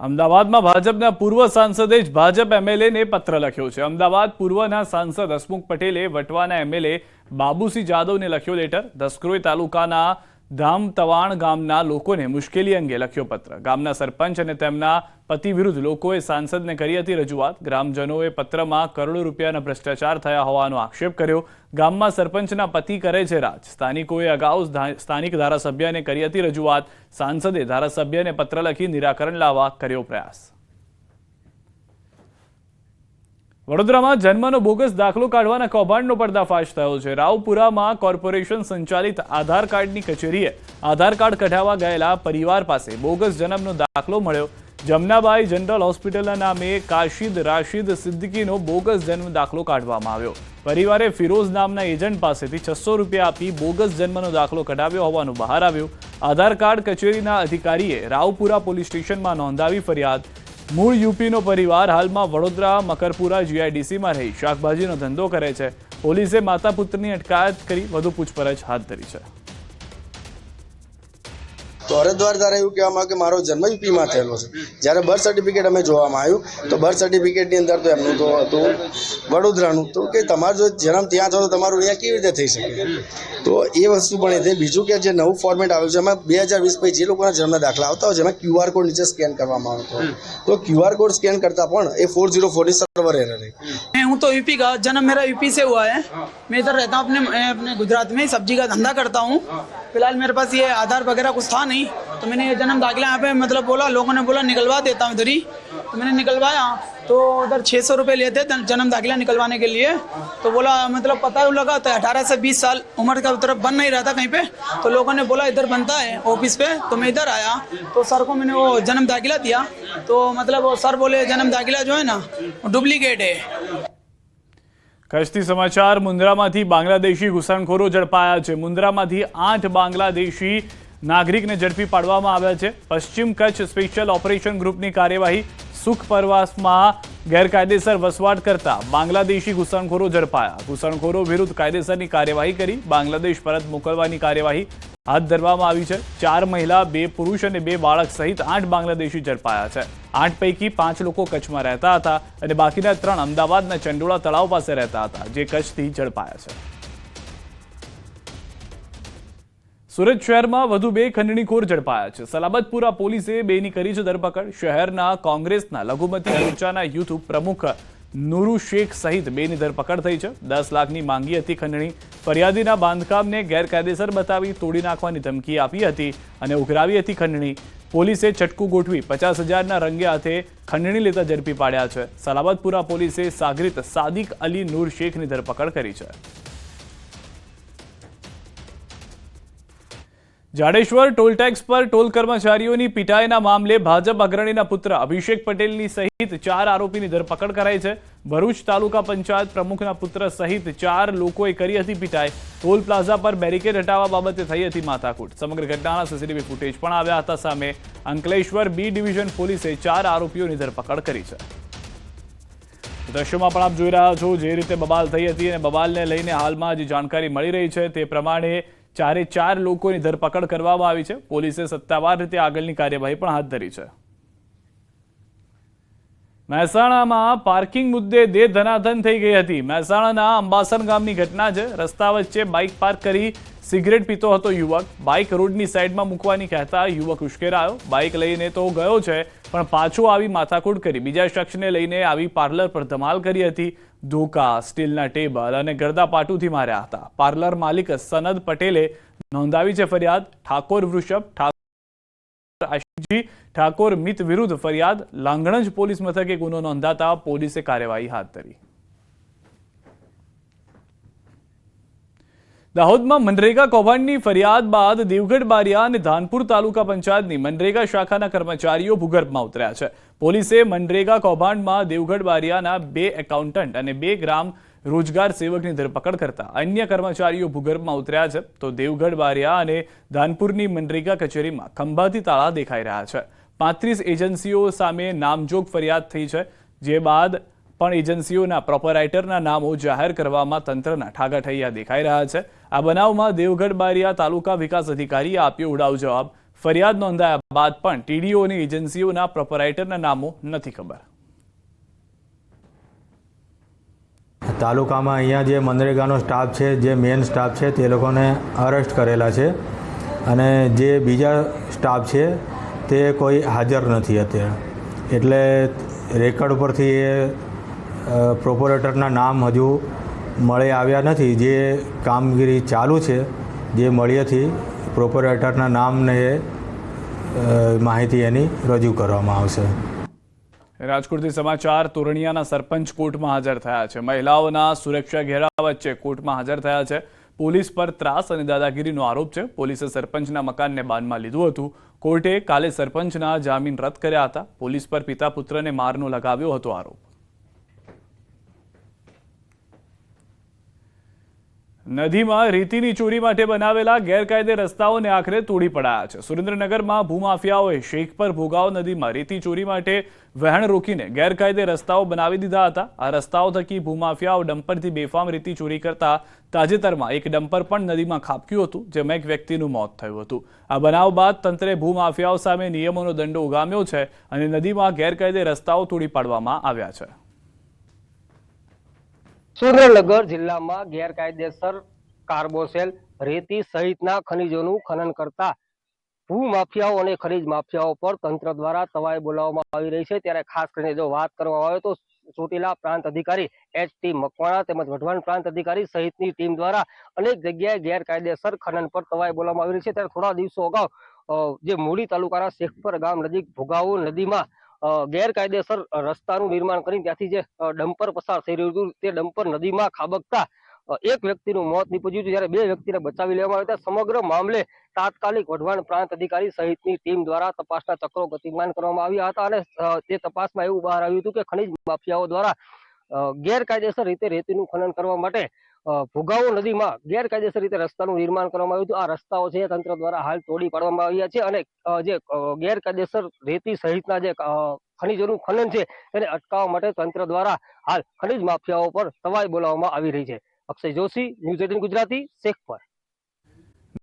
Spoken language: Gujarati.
અમદાવાદમાં ભાજપના પૂર્વ સાંસદે જ ભાજપ એમએલએને પત્ર લખ્યો છે. અમદાવાદ પૂર્વના સાંસદ હસમુખ પટેલે વટવાના એમએલએ બાબુસિંહ જાદવને લખ્યો લેટર. ધસક્રોઈ તાલુકાના ધામતવાણ ગામના લોકોને મુશ્કેલી અંગે લખ્યો પત્ર. ગામના સરપંચ અને તેમના પતિ વિરુદ્ધ લોકોએ સાંસદને કરી હતી રજૂઆત. ગ્રામજનોએ પત્રમાં કરોડો રૂપિયાના ભ્રષ્ટાચાર થયા હોવાનો આક્ષેપ કર્યો. ગામમાં સરપંચના પતિ કરે છે રાજ. સ્થાનિકોએ અગાઉ સ્થાનિક ધારાસભ્યને કરી હતી રજૂઆત. સાંસદે ધારાસભ્યને પત્ર લખી નિરાકરણ લાવવા કર્યો પ્રયાસ. વડોદરામાં જન્મનો બોગસ દાખલો કાઢવાના કૌભાંડનો પર્દાફાશ થયો છે. રાવપુરામાં કોર્પોરેશન સંચાલિત આધાર કાર્ડની કચેરીએ આધાર કાર્ડ કઢાવવા ગયેલા પરિવાર પાસે બોગસ જન્મનો દાખલો મળ્યો. જમનાબાઈ જનરલ હોસ્પિટલના નામે કાશિદ રાશિદ સિદ્દીકીનો બોગસ જન્મ દાખલો કાઢવામાં આવ્યો. પરિવારે ફિરોઝ નામના એજન્ટ પાસેથી છસો રૂપિયા આપી બોગસ જન્મનો દાખલો કઢાવ્યો હોવાનું બહાર આવ્યું. આધાર કાર્ડ કચેરીના અધિકારીએ રાવપુરા પોલીસ સ્ટેશનમાં નોંધાવી ફરિયાદ મૂળ યુપીનો પરિવાર હાલમાં વડોદરા, મકરપુરા, જીઆઈડીસીમાં રહી. શાકભાજીનો ધંધો કરે છે. પોલીસે માતા પુત્રની અટકાયત કરી વધુ પૂછપરછ હાથ ધરી છે. તો અરજદાર દ્વારા એવું કહેવામાં આવ્યું કે મારો જન્મ યુપીમાં થયેલો છે જ્યારે બર્થ સર્ટિફિકેટ અમે જોવામાં આવ્યું તો બર્થ સર્ટિફિકેટની અંદર તો એમનું તો હતું વડોદરાનું તો કે તમારો જો જન્મ ત્યાં થયો તો તમારું અહીંયા કેવી રીતે થઈ શકે તો એ વસ્તુ પણ એ થઈ બીજું કે જે નવું ફોર્મેટ આવ્યું છે એમાં બે હજાર વીસ પછી જે લોકોના જન્મના દાખલા આવતા હોય છે એમાં ક્યુઆર કોડ નીચે સ્કેન કરવામાં આવતો હોય તો ક્યુઆર કોડ સ્કેન કરતાં પણ એ ફોર જીરો ફોરની સર્વર એરર રહી मैं हूँ तो यूपी का जन्म मेरा यूपी से हुआ है मैं इधर रहता हूँ अपने मैं अपने गुजरात में सब्जी का धंधा करता हूँ फ़िलहाल मेरे पास ये आधार वगैरह कुछ था नहीं तो मैंने ये जन्म दाखिला यहाँ पे मतलब बोला, लोगों ने बोला, निकलवा देता हूँ इधर ही। तो मैंने निकलवाया तो उधर छः सौ रुपये लेते जन्म दाखिला निकलवाने के लिए। तो बोला मतलब पता लगा तो अठारह से बीस साल उम्र का तरफ़ बन नहीं रहा था कहीं पे। तो लोगों ने बोला, इधर बनता है ऑफ़िस पे तो मैं इधर आया। तो सर को मैंने वो जन्म दाखिला दिया। तो मतलब वो सर बोले, जन्म दाखिला जो है ना डुप्लीकेट है। કચ્છથી સમાચાર, મુન્દ્રામાંથી બાંગ્લાદેશી ઘૂસણખોરો ઝડપાયા છે. મુન્દ્રામાંથી આઠ બાંગ્લાદેશી નાગરિકને ઝડપી પાડવામાં આવ્યા છે. પશ્ચિમ કચ્છ સ્પેશિયલ ઓપરેશન ગ્રુપની કાર્યવાહી સુખ પરવાસમાં ગેરકાયદેસર વસવાટ કરતા બાંગ્લાદેશી ઘૂસણખોરો ઝડપાયા. ઘૂસણખોરો વિરુદ્ધ કાયદેસરની કાર્યવાહી કરી બાંગ્લાદેશ પરત મોકલવાની કાર્યવાહી હાથ ધરવામાં આવી છે. ચાર મહિલા, બે પુરુષ અને બે બાળક સહિત આઠ બાંગ્લાદેશી ઝડપાયા છે. આઠ પૈકી પાંચ લોકો કચ્છમાં રહેતા હતા અને બાકીના ત્રણ અમદાવાદના ચંડોળા તળાવ પાસે રહેતા હતા, જે કચ્છથી ઝડપાયા છે. સુરત શહેરમાં વધુ બે ખંડણીખોર ઝડપાયા છે. સલાબતપુરા પોલીસે બેની કરી છે ધરપકડ. શહેરના કોંગ્રેસના લઘુમતી મોરચાના યુથ પ્રમુખ નુરુ શેખ સહિત બેની ધરપકડ થઈ છે. દસ લાખની માંગી હતી ખંડણી. ફરિયાદીના બાંધકામને ગેરકાયદેસર બતાવી તોડી નાખવાની ધમકી આપી હતી અને ઉઘરાવી હતી ખંડણી. પોલીસે ચટકું ગોઠવી પચાસ હજારના રંગે હાથે ખંડણી લેતા ઝડપી પાડ્યા છે. સલાબતપુરા પોલીસે સાગરિત સાદિક અલી નૂર શેખની ધરપકડ કરી છે. જાડેશ્વર ટોલ ટેક્સ પર ટોલ કર્મચારીઓની પિટાઈના મામલે ભાજપ અગ્રણીના પુત્ર અભિષેક પટેલની સહિત ચાર આરોપીની ધરપકડ કરાઈ છે. ભરૂચ તાલુકા પંચાયત પ્રમુખના પુત્ર સહિત ચાર લોકોએ કરી હતી પિટાઈ. ટોલ પ્લાઝા પર બેરિકેડ હટાવવા બાબતે થઈ હતી માથાકૂટ. સમગ્ર ઘટનાના સીસીટીવી ફૂટેજ પણ આવ્યા હતા સામે. અંકલેશ્વર બી ડિવિઝન પોલીસે ચાર આરોપીઓની ધરપકડ કરી છે. દ્રશ્યોમાં પણ આપ જોઈ રહ્યા છો જે રીતે બબાલ થઈ હતી અને બબાલને લઈને હાલમાં જે જાણકારી મળી રહી છે તે પ્રમાણે ચારે ચાર લોકોની ધરપકડ કરવામાં આવી છે. પોલીસે સત્તાવાર રીતે આગળની કાર્યવાહી પણ હાથ ધરી છે. મહેસાણામાં પાર્કિંગ મુદ્દે દે ધનાધન થઈ ગઈ હતી. મહેસાણાના અંબાસર ગામની ઘટના છે રસ્તા વચ્ચે બાઇક પાર્ક કરી સિગરેટ પીતો હતો યુવક. બાઇક રોડની સાઈડમાં મૂકવાની કહેતા યુવક ઉશ્કેરાયો. બાઇક લઈને તો ગયો છે, પણ પાછો આવી માથાકૂટ કરી. બીજા શખ્સને લઈને આવી પાર્લર પર ધમાલ કરી હતી. ધોકા, સ્ટીલના ટેબલ અને ગરદા પાટુથી માર્યા હતા. પાર્લર માલિક સનદ પટેલે નોંધાવી છે ફરિયાદ. ઠાકોર, વૃષભ આશિકજી ઠાકોર મિત વિરુદ્ધ ફરિયાદ લાંગણજ પોલીસ મથકે ગુનો નોંધાતા પોલીસે કાર્યવાહી હાથ ધરી. દાહોદમાં મનરેગા કૌભાંડની ફરિયાદ બાદ દેવગઢ બારિયા અને ધાનપુર તાલુકા પંચાયતની મનરેગા શાખાના કર્મચારીઓ ભૂગર્ભમાં ઉતર્યા છે. પોલીસે મનરેગા કૌભાંડમાં દેવગઢ બારિયાના બે એકાઉન્ટન્ટ અને બે ગ્રામ રોજગાર સેવકની ધરપકડ કરતા અન્ય કર્મચારીઓ ભૂગર્ભમાં ઉતર્યા છે. તો દેવગઢ, બારિયા અને ધાનપુરની મનરેગા કચેરીમાં ખંભાતી તાળા દેખાઈ રહ્યા છે. પાંત્રીસ એજન્સીઓ સામે નામજોગ ફરિયાદ થઈ છે. જે બાદ પણ એજન્સીઓના પ્રોપરાઇટરના નામો જાહેર કરવામાં તંત્રના ઠાગાઠૈયા દેખાઈ રહ્યા છે. આ બનાવમાં દેવગઢ, બારિયા તાલુકા વિકાસ અધિકારીએ આપ્યો ઉડાવ જવાબ. ફરિયાદ નોંધાયા બાદ પણ ટીડીઓની એજન્સીઓના પ્રોપરાઇટરના નામો નથી ખબર. તાલુકામાં અહીંયા જે મનરેગાનો સ્ટાફ છે, જે મેન સ્ટાફ છે, તે લોકોને અરેસ્ટ કરેલા છે. અને જે બીજા સ્ટાફ છે, તે કોઈ હાજર નથી અત્યારે. એટલે રેકર્ડ પરથી એ પ્રોપરેટરના નામ હજુ મળી આવ્યા નથી. જે કામગીરી ચાલુ છે, જે મળીએથી પ્રોપરેટરના નામને એ માહિતી એની રજૂ કરવામાં આવશે. રાજકોટથી સમાચાર, તોરણિયાના સરપંચ કોર્ટમાં હાજર થયા છે. મહિલાઓના સુરક્ષા ઘેરા વચ્ચે કોર્ટમાં હાજર થયા છે. પોલીસ પર ત્રાસ અને દાદાગીરીનો આરોપ છે. પોલીસે સરપંચના મકાનને બાનમાં લીધું હતું. કોર્ટે કાલે સરપંચના જામીન રદ કર્યા હતા. પોલીસ પર પિતા પુત્રને મારનો લગાવ્યો હતો આરોપ. નદીમાં રેતીની ચોરી માટે બનાવેલા ગેરકાયદે રસ્તાઓને આખરે તોડી પડાયા છે. સુરેન્દ્રનગરમાં ભૂમાફિયાઓએ શેખ પર ભોગાવ નદીમાં રેતી ચોરી માટે વહેણ રોકીને ગેરકાયદે રસ્તાઓ બનાવી દીધા હતા. આ રસ્તાઓ થકી ભૂમાફિયાઓ ડમ્પરથી બેફામ રેતી ચોરી કરતા તાજેતરમાં એક ડમ્પર પણ નદીમાં ખાબક્યું હતું, જેમાં એક વ્યક્તિનું મોત થયું હતું. આ બનાવ બાદ તંત્રે ભૂમાફિયાઓ સામે નિયમોનો દંડો ઉગામ્યો છે અને નદીમાં ગેરકાયદે રસ્તાઓ તોડી પાડવામાં આવ્યા છે. સુરેન્દ્રનગર જિલ્લામાં ગેરકાયદેસર કાર્બોસેલ રેતી સહિતના ખનિજોનું ખનન કરતા ભૂમાફિયાઓ અને ખનીજ માફિયાઓ પર તંત્ર દ્વારા તવાઈ બોલાવવામાં આવી રહી છે. ત્યારે ખાસ કરીને જો વાત કરવામાં આવે તો ચોટીલા પ્રાંત અધિકારી એચ ટી મકવાણા તેમજ વઢવાણ પ્રાંત અધિકારી સહિતની ટીમ દ્વારા અનેક જગ્યાએ ગેરકાયદેસર ખનન પર તવાઈ બોલાવવામાં આવી રહી છે. ત્યારે થોડા દિવસો અગાઉ જે મૂળી તાલુકાના શેખપર ગામ નજીક ભોગાવો નદીમાં ગેરકાયદેસર રસ્તાનું નિર્માણ કરી ત્યાંથી જે ડમ્પર પસાર થઈ રહ્યું હતું, તે ડમ્પર નદીમાં ખાબકતા એક વ્યક્તિનું મોત નીપજ્યું હતું જ્યારે બે વ્યક્તિને બચાવી લેવામાં આવ્યા હતા. સમગ્ર મામલે તાત્કાલિક વઢવાણ પ્રાંત અધિકારી સહિતની ટીમ દ્વારા તપાસના ચક્રો ગતિમાન કરવામાં આવ્યા હતા અને તે તપાસમાં એવું બહાર આવ્યું હતું કે ખનીજ માફિયાઓ દ્વારા ગેરકાયદેસર રીતે રેતીનું ખનન કરવા માટે ભોગાવો નદીમાં ગેરકાયદેસર રીતે રસ્તાનું નિર્માણ કરવામાં આવ્યું આ રસ્તાઓ છે તંત્ર દ્વારા હાલ તોડી પાડવામાં આવ્યા છે અને જે ગેરકાયદેસર રેતી સહિતના જે ખનિજોનું ખનીજોનું ખનન છે તેને અટકાવવા માટે તંત્ર દ્વારા હાલ ખનીજ માફિયાઓ પર સવાઈ બોલાવવામાં આવી રહી છે. Akshay Joshi, news eighteen Gujarati, Shekhpar.